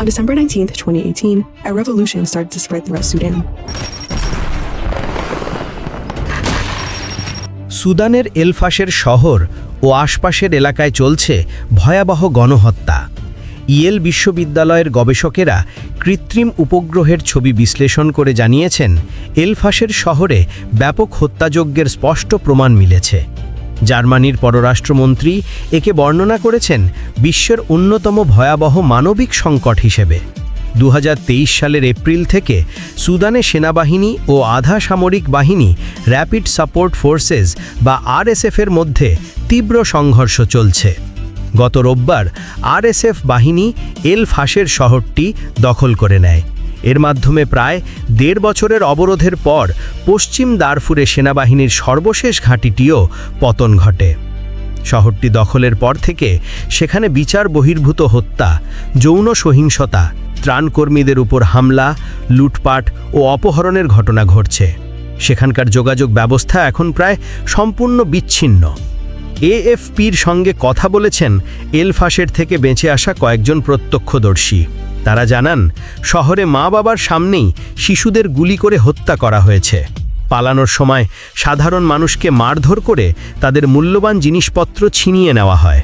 On December 19, 2018, a revolution started to spread throughout Sudan. সুদানের এলফাসের শহর ও আশপাশের এলাকায় চলছে ভয়াবহ গণহত্যা ইয়েল বিশ্ববিদ্যালয়ের গবেষকেরা কৃত্রিম উপগ্রহের ছবি বিশ্লেষণ করে জানিয়েছেন এলফাসের শহরে ব্যাপক হত্যাযজ্ঞের স্পষ্ট প্রমাণ মিলেছে জার্মানির পররাষ্ট্রমন্ত্রী একে বর্ণনা করেছেন বিশ্বের অন্যতম ভয়াবহ মানবিক সংকট হিসেবে। দু হাজার তেইশ সালের এপ্রিল থেকে সুদানে সেনাবাহিনী ও আধা সামরিক বাহিনী র্যাপিড সাপোর্ট ফোর্সেস বা আরএসএফের মধ্যে তীব্র সংঘর্ষ চলছে। গত রোববার আরএসএফ বাহিনী এল ফাঁসের শহরটি দখল করে নেয়। এর মাধ্যমে প্রায় দেড় বছরের অবরোধের পর পশ্চিম দারফুরে সেনাবাহিনীর সর্বশেষ ঘাঁটিটিও পতন ঘটে। শহরটি দখলের পর থেকে সেখানে বিচার বহির্ভূত হত্যা, যৌন সহিংসতা, ত্রাণকর্মীদের উপর হামলা, লুটপাট ও অপহরণের ঘটনা ঘটছে। সেখানকার যোগাযোগ ব্যবস্থা এখন প্রায় সম্পূর্ণ বিচ্ছিন্ন। এএফপির সঙ্গে কথা বলেছেন এলফাসের থেকে বেঁচে আসা কয়েকজন প্রত্যক্ষদর্শী। তারা জানান, শহরে মা বাবার সামনেই শিশুদের গুলি করে হত্যা করা হয়েছে। পালানোর সময় সাধারণ মানুষকে মারধর করে তাদের মূল্যবান জিনিসপত্র ছিনিয়ে নেওয়া হয়।